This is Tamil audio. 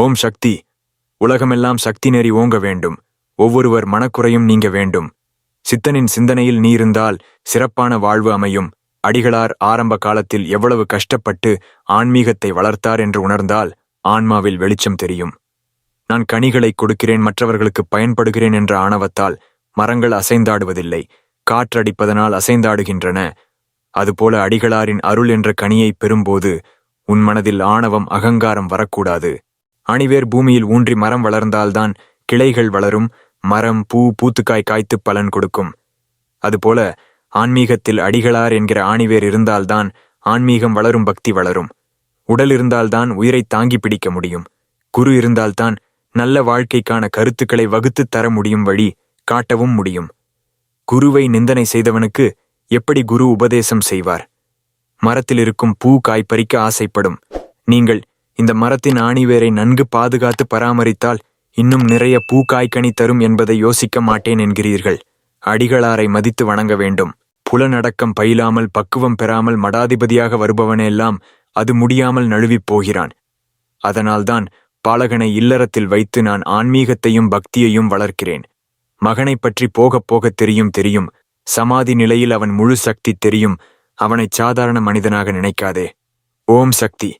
ஓம் சக்தி. உலகமெல்லாம் சக்தி நெறி ஓங்க வேண்டும். ஒவ்வொருவர் மனக்குறையும் நீங்க வேண்டும். சித்தனின் சிந்தனையில் நீ இருந்தால் சிறப்பான வாழ்வு அமையும். அடிகளார் ஆரம்ப காலத்தில் எவ்வளவு கஷ்டப்பட்டு ஆன்மீகத்தை வளர்த்தார் என்று உணர்ந்தால் ஆன்மாவில் வெளிச்சம் தெரியும். நான் கனிகளை கொடுக்கிறேன் மற்றவர்களுக்கு பயன்படுகிறேன் என்ற ஆணவத்தால் மரங்கள் அசைந்தாடுவதில்லை. காற்றடிப்பதனால் அசைந்தாடுகின்றன. அதுபோல அடிகளாரின் அருள் என்ற கனியை பெறும்போது உன் மனதில் ஆணவம் அகங்காரம் வரக்கூடாது. அணிவேர் பூமியில் ஊன்றி மரம் வளர்ந்தால்தான் கிளைகள் வளரும் மரம் பூ பூத்துக்காய் காய்த்து பலன் கொடுக்கும். அதுபோல ஆன்மீகத்தில் அடிகளார் என்கிற ஆணிவேர் இருந்தால்தான் ஆன்மீகம் வளரும் பக்தி வளரும். உடல் இருந்தால்தான் உயிரை தாங்கி பிடிக்க முடியும். குரு இருந்தால்தான் நல்ல வாழ்க்கைக்கான கருத்துக்களை வகுத்துத் தர முடியும் வழி காட்டவும் முடியும். குருவை நிந்தனை செய்தவனுக்கு எப்படி குரு உபதேசம் செய்வார்? மரத்தில் இருக்கும் பூ காய் பறிக்க ஆசைப்படும். நீங்கள் இந்த மரத்தின் ஆணிவேரை நன்கு பாதுகாத்து பராமரித்தால் இன்னும் நிறைய பூ காய்கனி தரும் என்பதை யோசிக்க மாட்டேன் என்கிறீர்கள். அடிகளாரை மதித்து வணங்க வேண்டும். புலநடக்கம் பயிலாமல் பக்குவம் பெறாமல் மடாதிபதியாக வருபவனெல்லாம் அது முடியாமல் நழுவிப் போகிறான். அதனால்தான் பாலகனை இல்லறத்தில் வைத்து நான் ஆன்மீகத்தையும் பக்தியையும் வளர்க்கிறேன். மகனைப் பற்றி போகப் போகத் தெரியும் தெரியும். சமாதி நிலையில் அவன் முழு சக்தி தெரியும். அவனை சாதாரண மனிதனாக நினைக்காதே. ஓம் சக்தி.